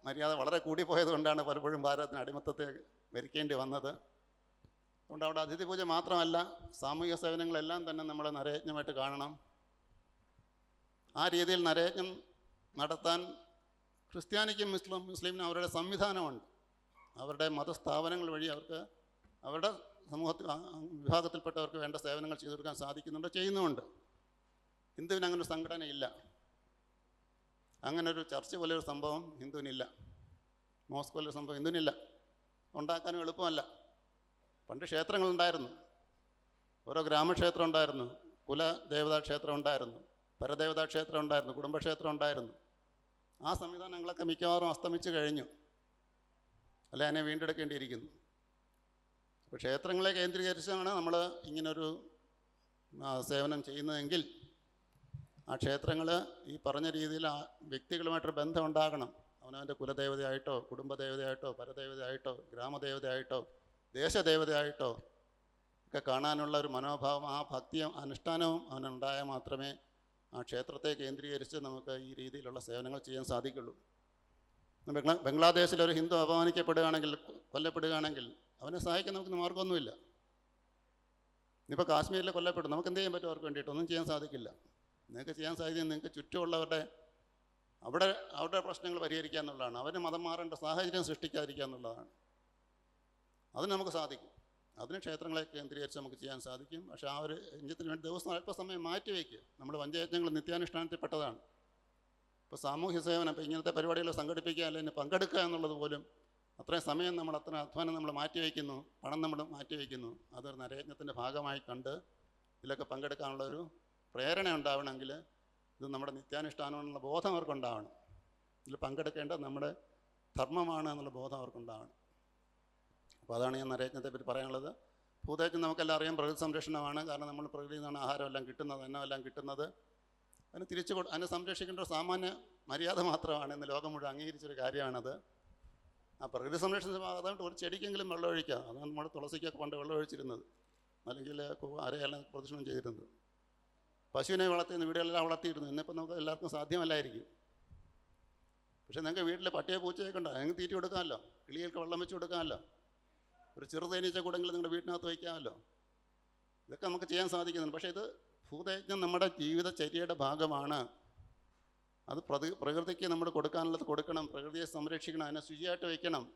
മര്യാദ വളരെ കൂടിപ്പോയതുകൊണ്ടാണ് പലപ്പോഴും ഭാരതത്തിന് അടിമത്തത്തെ വരിക്കേണ്ടി വന്നത്. അതുകൊണ്ട് അവിടെ അതിഥി പൂജ മാത്രമല്ല സാമൂഹിക സേവനങ്ങളെല്ലാം തന്നെ നമ്മൾ നരയജ്ഞമായിട്ട് കാണണം. ആ രീതിയിൽ നരയജ്ഞം നടത്താൻ ക്രിസ്ത്യാനിക്കും മുസ്ലിം മുസ്ലിമിനും അവരുടെ സംവിധാനമുണ്ട്. അവരുടെ മതസ്ഥാപനങ്ങൾ വഴി അവർക്ക് അവരുടെ സമൂഹത്തിൽ വിഭാഗത്തിൽപ്പെട്ടവർക്ക് വേണ്ട സേവനങ്ങൾ ചെയ്തു കൊടുക്കാൻ സാധിക്കുന്നുണ്ട് ചെയ്യുന്നുമുണ്ട്. ഹിന്ദുവിന് അങ്ങനെ ഒരു സംഘടനയില്ല. അങ്ങനെ ഒരു ചർച്ച പോലെയൊരു സംഭവം ഹിന്ദുവിനില്ല. മോസ്ക് പോലൊരു സംഭവം ഹിന്ദുവിനില്ല. ഉണ്ടാക്കാനും എളുപ്പമല്ല. പണ്ട് ക്ഷേത്രങ്ങളുണ്ടായിരുന്നു. ഓരോ ഗ്രാമക്ഷേത്രം ഉണ്ടായിരുന്നു. കുലദേവതാ ക്ഷേത്രം ഉണ്ടായിരുന്നു. പരദേവതാ ക്ഷേത്രം ഉണ്ടായിരുന്നു. കുടുംബക്ഷേത്രം ഉണ്ടായിരുന്നു. ആ സംവിധാനങ്ങളൊക്കെ മിക്കവാറും അസ്തമിച്ച് കഴിഞ്ഞു. അല്ല അതിനെ വീണ്ടെടുക്കേണ്ടിയിരിക്കുന്നു. അപ്പോൾ ക്ഷേത്രങ്ങളെ കേന്ദ്രീകരിച്ചാണ് നമ്മൾ ഇങ്ങനൊരു സേവനം ചെയ്യുന്നതെങ്കിൽ ആ ക്ഷേത്രങ്ങൾ ഈ പറഞ്ഞ രീതിയിൽ ആ വ്യക്തികളുമായിട്ടൊരു ബന്ധം ഉണ്ടാകണം അവനവന്റെ കുലദേവതയായിട്ടോ കുടുംബദേവതയായിട്ടോ പരദേവതയായിട്ടോ ഗ്രാമദേവതയായിട്ടോ ദേശദേവതയായിട്ടോ ഒക്കെ കാണാനുള്ള ഒരു മനോഭാവം ആ ഭക്തിയും അനുഷ്ഠാനവും അവനുണ്ടായാൽ മാത്രമേ ആ ക്ഷേത്രത്തെ കേന്ദ്രീകരിച്ച് നമുക്ക് ഈ രീതിയിലുള്ള സേവനങ്ങൾ ചെയ്യാൻ സാധിക്കുള്ളൂ. ബംഗ്ലാ ബംഗ്ലാദേശിൽ ഒരു ഹിന്ദു അപമാനിക്കപ്പെടുകയാണെങ്കിൽ കൊല്ലപ്പെടുകയാണെങ്കിൽ അവനെ സഹായിക്കാൻ നമുക്ക് മാർഗമൊന്നുമില്ല ഇനിയിപ്പോൾ കാശ്മീരിൽ കൊല്ലപ്പെടും. നമുക്ക് എന്ത് ചെയ്യാൻ പറ്റും? അവർക്ക് വേണ്ടിയിട്ട് ഒന്നും ചെയ്യാൻ സാധിക്കില്ല. നിങ്ങൾക്ക് ചെയ്യാൻ സാധിക്കുന്നത് നിങ്ങൾക്ക് ചുറ്റുമുള്ളവരുടെ അവിടെ അവരുടെ പ്രശ്നങ്ങൾ പരിഹരിക്കുക എന്നുള്ളതാണ്. അവന് മതം മാറേണ്ട സാഹചര്യം സൃഷ്ടിക്കാതിരിക്കുക എന്നുള്ളതാണ്. അതിന് നമുക്ക് സാധിക്കും. അതിന് ക്ഷേത്രങ്ങളെ കേന്ദ്രീകരിച്ച് നമുക്ക് ചെയ്യാൻ സാധിക്കും. പക്ഷേ ആ ഒരു യജ്ഞത്തിന് വേണ്ടി ദിവസം അല്പസമയം മാറ്റിവെക്കുക നമ്മൾ പഞ്ചയജ്ഞങ്ങൾ നിത്യാനുഷ്ഠാനത്തിൽപ്പെട്ടതാണ് ഇപ്പോൾ സാമൂഹ്യ സേവനം ഇപ്പോൾ ഇങ്ങനത്തെ പരിപാടികൾ സംഘടിപ്പിക്കുക അല്ലെങ്കിൽ പങ്കെടുക്കുക എന്നുള്ളത് പോലും അത്രയും സമയം നമ്മൾ അത്ര അധ്വാനം നമ്മൾ മാറ്റിവെക്കുന്നു പണം നമ്മൾ മാറ്റിവെക്കുന്നു അതൊരു നരയജ്ഞത്തിന്റെ ഭാഗമായി കണ്ട് ഇതിലൊക്കെ പങ്കെടുക്കാനുള്ള ഒരു പ്രേരണ ഉണ്ടാവണമെങ്കിൽ ഇത് നമ്മുടെ നിത്യാനുഷ്ഠാനമെന്നുള്ള ബോധം അവർക്കുണ്ടാവണം. ഇതിൽ പങ്കെടുക്കേണ്ടത് നമ്മുടെ ധർമ്മമാണ് എന്നുള്ള ബോധം അവർക്കുണ്ടാവണം. അപ്പോൾ അതാണ് ഞാൻ നരയജ്ഞത്തെ പറ്റി പറയാനുള്ളത്. ഭൂതയജ്ഞം നമുക്കെല്ലാം അറിയാം പ്രകൃതി സംരക്ഷണമാണ്. കാരണം നമ്മൾ പ്രകൃതിയിൽ നിന്നാണ് ആഹാരമെല്ലാം കിട്ടുന്നത് എന്നെല്ലാം കിട്ടുന്നത്. അതിന് തിരിച്ചു കൊടു അതിനെ സംരക്ഷിക്കേണ്ട ഒരു സാമാന്യ മര്യാദ മാത്രമാണ് ഇന്ന് ലോകം മുഴുവൻ അംഗീകരിച്ചൊരു കാര്യമാണത്. ആ പ്രകൃതി സംരക്ഷണ ഭാഗമായിട്ട് ഒരു ചെടിക്കെങ്കിലും വെള്ളം ഒഴിക്കുക അതാണ് നമ്മൾ തുളസിക്കൊക്കെ പണ്ട് വെള്ളം ഒഴിച്ചിരുന്നത് അല്ലെങ്കിൽ അരയെല്ലാം പ്രദക്ഷിണം ചെയ്തിരുന്നത്. പശുവിനെ വളർത്തിയിരുന്നു വീടുകളെല്ലാം വളർത്തിയിരുന്നു ഇന്നിപ്പോൾ നമുക്ക് എല്ലാവർക്കും സാധ്യമല്ലായിരിക്കും. പക്ഷേ നിങ്ങൾക്ക് വീട്ടിൽ പട്ടിയെ പൂച്ചയൊക്കെ ഉണ്ടോ. നിങ്ങൾക്ക് തീറ്റി കൊടുക്കാമല്ലോ. കിളികൾക്ക് വെള്ളം വെച്ച് കൊടുക്കാമല്ലോ. ഒരു ചെറുതേനീച്ച കൂടെങ്കിലും നിങ്ങളുടെ വീട്ടിനകത്ത് വയ്ക്കാമല്ലോ. ഇതൊക്കെ നമുക്ക് ചെയ്യാൻ സാധിക്കുന്നുണ്ട്. പക്ഷേ ഇത് ഭൂതയജ്ഞം നമ്മുടെ ജീവിതചര്യയുടെ ഭാഗമാണ്. അത് പ്രതി പ്രകൃതിക്ക് നമ്മൾ കൊടുക്കാനുള്ളത് കൊടുക്കണം. പ്രകൃതിയെ സംരക്ഷിക്കണം. അതിനെ ശുചിയായിട്ട് വയ്ക്കണം.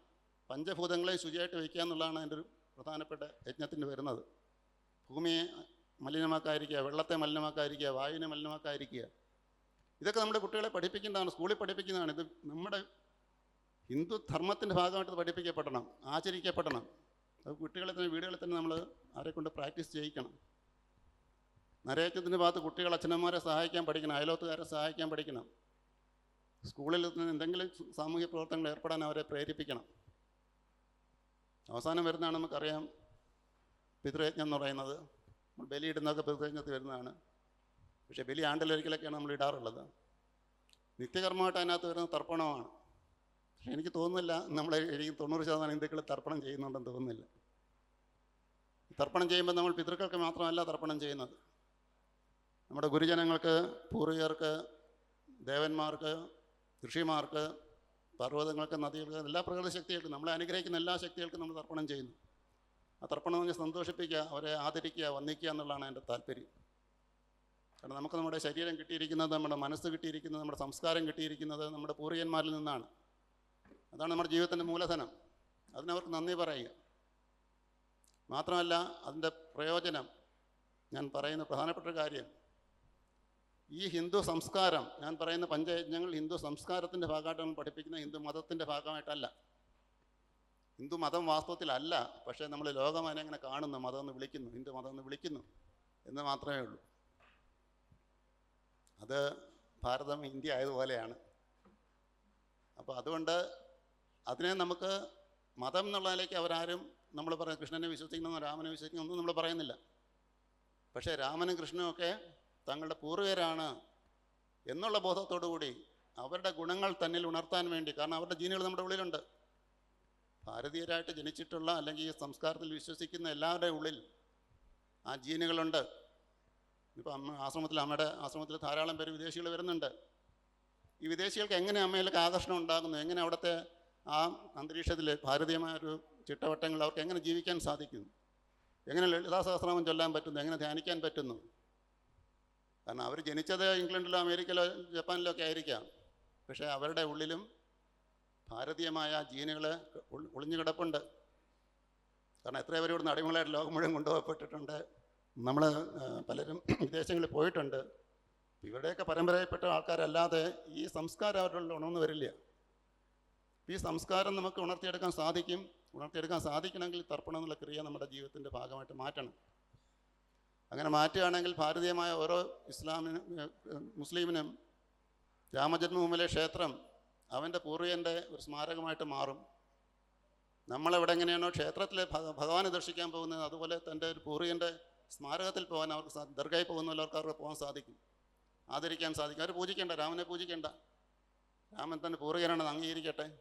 പഞ്ചഭൂതങ്ങളെ ശുചിയായിട്ട് വയ്ക്കുക എന്നുള്ളതാണ് അതിന്റെ ഒരു പ്രധാനപ്പെട്ട യജ്ഞത്തിന് വരുന്നത്. ഭൂമിയെ മലിനമാക്കാതിരിക്കുക വെള്ളത്തെ മലിനമാക്കാതിരിക്കുക വായുവിനെ മലിനമാക്കാതിരിക്കുക. ഇതൊക്കെ നമ്മുടെ കുട്ടികളെ പഠിപ്പിക്കേണ്ടതാണ് സ്കൂളിൽ പഠിപ്പിക്കുന്നതാണ്. ഇത് നമ്മുടെ ഹിന്ദു ധർമ്മത്തിന്റെ ഭാഗമായിട്ട് പഠിപ്പിക്കപ്പെടണം ആചരിക്കപ്പെടണം. അത് കുട്ടികളെ തന്നെ വീടുകളിൽ തന്നെ നമ്മൾ ആരെക്കൊണ്ട് കൊണ്ട് പ്രാക്ടീസ് ചെയ്യിക്കണം. നരേറ്റത്തിന്റെ ഭാഗത്ത് കുട്ടികൾ അച്ഛനന്മാരെ സഹായിക്കാൻ പഠിക്കണം അയലോത്തുകാരെ സഹായിക്കാൻ പഠിക്കണം. സ്കൂളിൽ എന്തെങ്കിലും സാമൂഹ്യ പ്രവർത്തനങ്ങൾ ഏർപ്പെടാൻ അവരെ പ്രേരിപ്പിക്കണം. അവസാനം വരുന്നതാണ് നമുക്കറിയാം പിതൃയജ്ഞം എന്ന് പറയുന്നത്. ബലിയിടുന്നതൊക്കെ പിതൃയജ്ഞത്തിൽ വരുന്നതാണ്. പക്ഷേ ബലി ആണ്ടിലൊരിക്കലൊക്കെയാണ് നമ്മൾ ഇടാറുള്ളത്. നിത്യകർമ്മമായിട്ട് അതിനകത്ത് വരുന്ന തർപ്പണമാണ്. എനിക്ക് തോന്നുന്നില്ല നമ്മൾ എനിക്ക് തൊണ്ണൂറ് ശതമാനം ഹിന്ദുക്കൾ തർപ്പണം ചെയ്യുന്നുണ്ടെന്ന് തോന്നുന്നില്ല. തർപ്പണം ചെയ്യുമ്പോൾ നമ്മൾ പിതൃക്കൾക്ക് മാത്രമല്ല തർപ്പണം ചെയ്യുന്നത്. നമ്മുടെ ഗുരുജനങ്ങൾക്ക് പൂർവികർക്ക് ദേവന്മാർക്ക് ഋഷിമാർക്ക് പർവതങ്ങൾക്ക് നദികൾക്ക് എല്ലാ പ്രകൃതി ശക്തികൾക്കും നമ്മളെ അനുഗ്രഹിക്കുന്ന എല്ലാ ശക്തികൾക്കും നമ്മൾ തർപ്പണം ചെയ്യുന്നു. ആ തർപ്പണം എന്ന് പറഞ്ഞാൽ സന്തോഷിപ്പിക്കുക അവരെ ആദരിക്കുക വന്ദിക്കുക എന്നുള്ളതാണ് എന്റെ താല്പര്യം. കാരണം നമുക്ക് നമ്മുടെ ശരീരം കിട്ടിയിരിക്കുന്നത് നമ്മുടെ മനസ്സ് കിട്ടിയിരിക്കുന്നത് നമ്മുടെ സംസ്കാരം കിട്ടിയിരിക്കുന്നത് നമ്മുടെ പൂർവികന്മാരിൽ നിന്നാണ്. അതാണ് നമ്മുടെ ജീവിതത്തിന്റെ മൂലധനം. അതിനവർക്ക് നന്ദി പറയുക. മാത്രമല്ല അതിന്റെ പ്രയോജനം ഞാൻ പറയുന്ന പ്രധാനപ്പെട്ട കാര്യം. ഈ ഹിന്ദു സംസ്കാരം ഞാൻ പറയുന്ന പഞ്ചയജ്ഞങ്ങൾ ഹിന്ദു സംസ്കാരത്തിന്റെ ഭാഗമായിട്ട് നമ്മൾ പഠിപ്പിക്കുന്ന ഹിന്ദു മതത്തിന്റെ ഭാഗമായിട്ടല്ല. ഹിന്ദു മതം വാസ്തവത്തിലല്ല പക്ഷേ നമ്മൾ ലോകം അതിനെങ്ങനെ കാണുന്നു മതം എന്ന് വിളിക്കുന്നു ഹിന്ദു മതം എന്ന് വിളിക്കുന്നു എന്ന് മാത്രമേ ഉള്ളൂ. അത് ഭാരതം ഇന്ത്യ ആയതുപോലെയാണ്. അപ്പോൾ അതുകൊണ്ട് അതിനെ നമുക്ക് മതം എന്നുള്ളതിലേക്ക് അവരാരും നമ്മൾ പറയും കൃഷ്ണനെ വിശ്വസിക്കണമെന്നോ രാമനെ വിശ്വസിക്കണം ഒന്നും നമ്മൾ പറയുന്നില്ല. പക്ഷേ രാമനും കൃഷ്ണനും ഒക്കെ തങ്ങളുടെ പൂർവികരാണ് എന്നുള്ള ബോധത്തോടു കൂടി അവരുടെ ഗുണങ്ങൾ തന്നിൽ ഉണർത്താൻ വേണ്ടി കാരണം അവരുടെ ജീനുകൾ നമ്മുടെ ഉള്ളിലുണ്ട്. ഭാരതീയരായിട്ട് ജനിച്ചിട്ടുള്ള അല്ലെങ്കിൽ ഈ സംസ്കാരത്തിൽ വിശ്വസിക്കുന്ന എല്ലാവരുടെ ഉള്ളിൽ ആ ജീനുകളുണ്ട്. ഇപ്പോൾ അമ്മ ആശ്രമത്തിൽ അമ്മയുടെ ആശ്രമത്തിൽ ധാരാളം പേര് വിദേശികൾ വരുന്നുണ്ട്. ഈ വിദേശികൾക്ക് എങ്ങനെ അമ്മയിലേക്ക് ആകർഷണം ഉണ്ടാകുന്നു? എങ്ങനെ അവിടുത്തെ ആ അന്തരീക്ഷത്തിൽ ഭാരതീയമായ ഒരു ചിട്ടവട്ടങ്ങൾ അവർക്ക് എങ്ങനെ ജീവിക്കാൻ സാധിക്കുന്നു? എങ്ങനെ ലളിതാ സഹസ്രനാമം ചൊല്ലാൻ പറ്റുന്നു? എങ്ങനെ ധ്യാനിക്കാൻ പറ്റുന്നു? കാരണം അവർ ജനിച്ചത് ഇംഗ്ലണ്ടിലോ അമേരിക്കയിലോ ജപ്പാനിലോ ഒക്കെ ആയിരിക്കാം. പക്ഷേ അവരുടെ ഉള്ളിലും ഭാരതീയമായ ജീനുകൾ ഒളിഞ്ഞു കിടപ്പുണ്ട്. കാരണം എത്രയോ ഇവിടുന്ന് അടിമകളായിട്ട് ലോകം മുഴുവൻ കൊണ്ടുപോകപ്പെട്ടിട്ടുണ്ട്. നമ്മൾ പലരും വിദേശങ്ങളിൽ പോയിട്ടുണ്ട്. ഇവിടെയൊക്കെ പരമ്പരയിൽപ്പെട്ട ആൾക്കാരല്ലാതെ ഈ സംസ്കാരം അവരുടെ ഉണർന്നു വരില്ല. ഈ സംസ്കാരം നമുക്ക് ഉണർത്തിയെടുക്കാൻ സാധിക്കും. ഉണർത്തിയെടുക്കാൻ സാധിക്കണമെങ്കിൽ തർപ്പണം എന്നുള്ള ക്രിയ നമ്മുടെ ജീവിതത്തിന്റെ ഭാഗമായിട്ട് മാറ്റണം. അങ്ങനെ മാറ്റുകയാണെങ്കിൽ ഭാരതീയമായ ഓരോ ഇസ്ലാമിനും മുസ്ലിമിനും രാമജന്മഭൂമിയിലെ ക്ഷേത്രം അവന്റെ പൂർവികന്റെ ഒരു സ്മാരകമായിട്ട് മാറും. നമ്മളെവിടെ എങ്ങനെയാണോ ക്ഷേത്രത്തിൽ ഭഗ- ഭഗവാനെ ദർശിക്കാൻ പോകുന്നത് അതുപോലെ തന്റെ ഒരു പൂർവികന്റെ സ്മാരകത്തിൽ പോകാൻ അവർക്ക് ദർഗായി പോകുന്നവർക്ക് അവർക്ക് പോകാൻ സാധിക്കും. ആദരിക്കാൻ സാധിക്കും. അവർ പൂജിക്കേണ്ട രാമനെ പൂജിക്കേണ്ട. രാമൻ തന്റെ പൂർവികനാണെന്ന് അംഗീകരിക്കട്ടെ.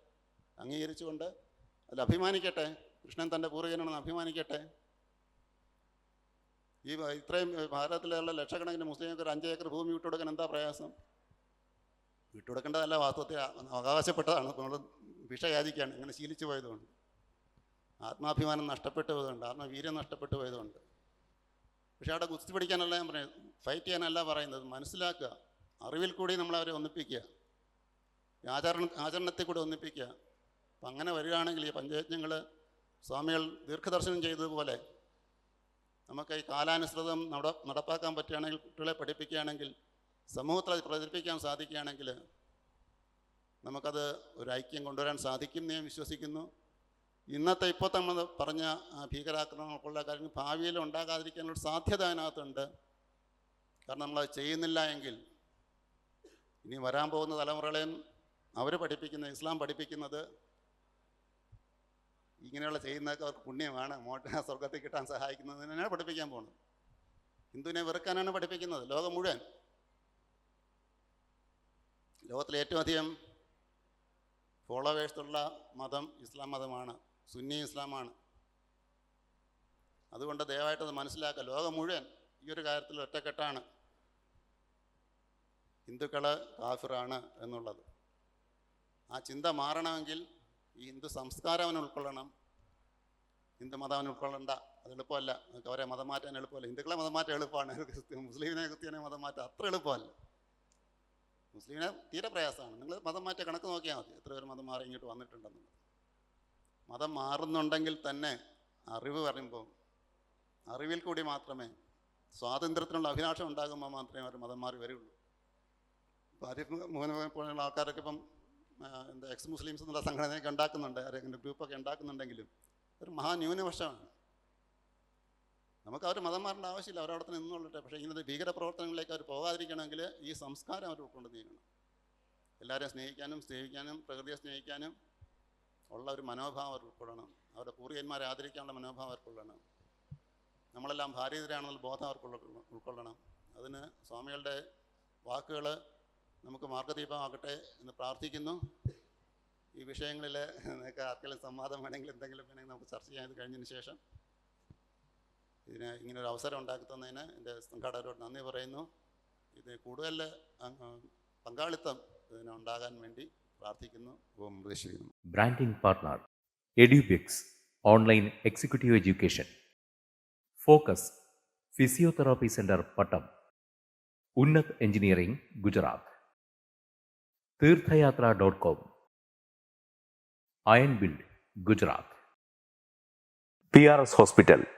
അംഗീകരിച്ചുകൊണ്ട് അതിൽ അഭിമാനിക്കട്ടെ. കൃഷ്ണൻ തന്റെ പൂർവികനാണെന്ന് അഭിമാനിക്കട്ടെ. ഈ ഇത്രയും ഭാരതത്തിലുള്ള ലക്ഷക്കണക്കിന് മുസ്ലിങ്ങൾക്ക് ഒരു അഞ്ച് ഏക്കർ ഭൂമി വിട്ടുകൊടുക്കാൻ എന്താ പ്രയാസം? വിട്ടുകൊടുക്കേണ്ടതല്ല വാസ്തവത്തിൽ അവകാശപ്പെട്ടതാണ്. നമ്മൾ ഭിക്ഷ യാചിക്കുകയാണ് ഇങ്ങനെ ശീലിച്ചു പോയതുകൊണ്ട്. ആത്മാഭിമാനം നഷ്ടപ്പെട്ടു പോയതുകൊണ്ട് ആത്മവീര്യം നഷ്ടപ്പെട്ടു പോയതുകൊണ്ട്. പക്ഷേ അവിടെ കുസ്തി പിടിക്കാനല്ല ഞാൻ പറയുന്നത്. ഫൈറ്റ് ചെയ്യാനല്ല പറയുന്നത്. മനസ്സിലാക്കുക. അറിവിൽ കൂടി നമ്മളവരെ ഒന്നിപ്പിക്കുക. ഈ ആചരണ ആചരണത്തിൽ കൂടി ഒന്നിപ്പിക്കുക. അപ്പം അങ്ങനെ വരികയാണെങ്കിൽ ഈ പഞ്ചയജ്ഞങ്ങൾ സ്വാമികൾ ദീർഘദർശനം ചെയ്തതുപോലെ നമുക്ക് ഈ കാലാനുസൃതം നട നടപ്പാക്കാൻ പറ്റുകയാണെങ്കിൽ കുട്ടികളെ പഠിപ്പിക്കുകയാണെങ്കിൽ സമൂഹത്തിൽ പ്രചരിപ്പിക്കാൻ സാധിക്കുകയാണെങ്കിൽ നമുക്കത് ഒരു ഐക്യം കൊണ്ടുവരാൻ സാധിക്കും എന്ന് ഞാൻ വിശ്വസിക്കുന്നു. ഇന്നത്തെ ഇപ്പോൾ നമ്മൾ പറഞ്ഞ ഭീകരാക്രമണങ്ങൾക്കുള്ള കാര്യങ്ങൾ ഭാവിയിൽ ഉണ്ടാകാതിരിക്കാനുള്ള സാധ്യത അതിനകത്തുണ്ട്. കാരണം നമ്മളത് ചെയ്യുന്നില്ല എങ്കിൽ ഇനി വരാൻ പോകുന്ന തലമുറകളെയും അവർ പഠിപ്പിക്കുന്ന ഇസ്ലാം പഠിപ്പിക്കുന്നത് ഇങ്ങനെയുള്ള ചെയ്യുന്നതൊക്കെ അവർക്ക് പുണ്യമാണ്. മോട്ട സ്വർഗത്തിൽ കിട്ടാൻ സഹായിക്കുന്നതിനാണ് പഠിപ്പിക്കാൻ പോകുന്നത് ഹിന്ദുവിനെ വെറുക്കാനാണ് പഠിപ്പിക്കുന്നത് ലോകം മുഴുവൻ. ലോകത്തിലെ ഏറ്റവും അധികം ഫോളോവേഴ്സുള്ള മതം ഇസ്ലാം മതമാണ് സുന്നി ഇസ്ലാമാണ്. അതുകൊണ്ട് ദയവായിട്ടത് മനസ്സിലാക്കുക. ലോകം മുഴുവൻ ഈ ഒരു കാര്യത്തിൽ ഒറ്റക്കെട്ടാണ്. ഹിന്ദുക്കൾ കാഫിറാണ് എന്നുള്ളത്. ആ ചിന്ത മാറണമെങ്കിൽ ഈ ഹിന്ദു സംസ്കാരം അവൻ ഉൾക്കൊള്ളണം. ഹിന്ദു മതം അവൻ ഉൾക്കൊള്ളണ്ട. അത് എളുപ്പമല്ല. അവരെ മതം മാറ്റാൻ എളുപ്പമല്ല. ഹിന്ദുക്കളെ മതം മാറ്റാൻ എളുപ്പമാണ്. മുസ്ലിമിനെ ക്രിസ്ത്യാനെ മതം മാറ്റാൻ അത്ര എളുപ്പമല്ല. മുസ്ലിമിനെ തീരെ പ്രയാസമാണ്. നിങ്ങൾ മതം മാറ്റ കണക്ക് നോക്കിയാൽ മതി. എത്ര പേര് മതം മാറി ഇങ്ങോട്ട് വന്നിട്ടുണ്ടെന്നുള്ളത് മതം മാറുന്നുണ്ടെങ്കിൽ തന്നെ അറിവ് പറയുമ്പോൾ അറിവിൽ കൂടി മാത്രമേ സ്വാതന്ത്ര്യത്തിനുള്ള അഭിലാഷം ഉണ്ടാകുമ്പോൾ മാത്രമേ അവർ മതം മാറി വരുള്ളൂ. ഇപ്പോൾ ആരിഫ് മോഹനെ പോലെയുള്ള ആൾക്കാരൊക്കെ ഇപ്പം എന്താ എക്സ് മുസ്ലിംസ് എന്നുള്ള സംഘടനയൊക്കെ ഉണ്ടാക്കുന്നുണ്ട്. ആരെങ്കിലും ഗ്രൂപ്പൊക്കെ ഉണ്ടാക്കുന്നുണ്ടെങ്കിലും ഒരു മഹാന്യൂനപക്ഷമാണ്. നമുക്ക് അവർ മതം മാറേണ്ട ആവശ്യമില്ല. അവരവിടെ തന്നെ നിന്നുള്ളട്ടെ പക്ഷേ ഇങ്ങനത്തെ ഭീകര പ്രവർത്തനങ്ങളിലേക്ക് അവർ പോകാതിരിക്കണമെങ്കിൽ ഈ സംസ്കാരം അവർ ഉൾക്കൊണ്ട് നീങ്ങണം. എല്ലാവരെയും സ്നേഹിക്കാനും സ്നേഹിക്കാനും പ്രകൃതിയെ സ്നേഹിക്കാനും ഉള്ള ഒരു മനോഭാവം അവർ ഉൾക്കൊള്ളണം. അവരുടെ പൂർവികന്മാരെ ആദരിക്കാനുള്ള മനോഭാവം അവർക്കുള്ളണം നമ്മളെല്ലാം ഭാരതീയരാണെന്നുള്ള ബോധം അവർക്ക് ഉള്ള- ഉൾക്കൊള്ളണം. അതിന് സ്വാമികളുടെ വാക്കുകൾ നമുക്ക് മാർഗദീപമാകട്ടെ എന്ന് പ്രാർത്ഥിക്കുന്നു. ഈ വിഷയങ്ങളിൽ നിങ്ങൾക്ക് ആർക്കെങ്കിലും സംവാദം വേണമെങ്കിൽ എന്തെങ്കിലും വേണമെങ്കിൽ നമുക്ക് ചർച്ച ചെയ്യാൻ കഴിഞ്ഞതിന് ശേഷം ഇതിന് ഇങ്ങനെ ഒരു അവസരം ഉണ്ടാക്കി തന്നതിന് എന്റെ സംഘാടകരോട് നന്ദി പറയുന്നു. ഇത് കൂടുതൽ പങ്കാളിത്തം ഇതിന് ഉണ്ടാകാൻ വേണ്ടി പ്രാർത്ഥിക്കുന്നു. Om Rishi Edubix online executive education focus physiotherapy centre Pattam ഉന്നത് Pattam. ഗുജറാത്ത് തീർത്ഥയാത്ര dot com iron build Gujarat P R S hospital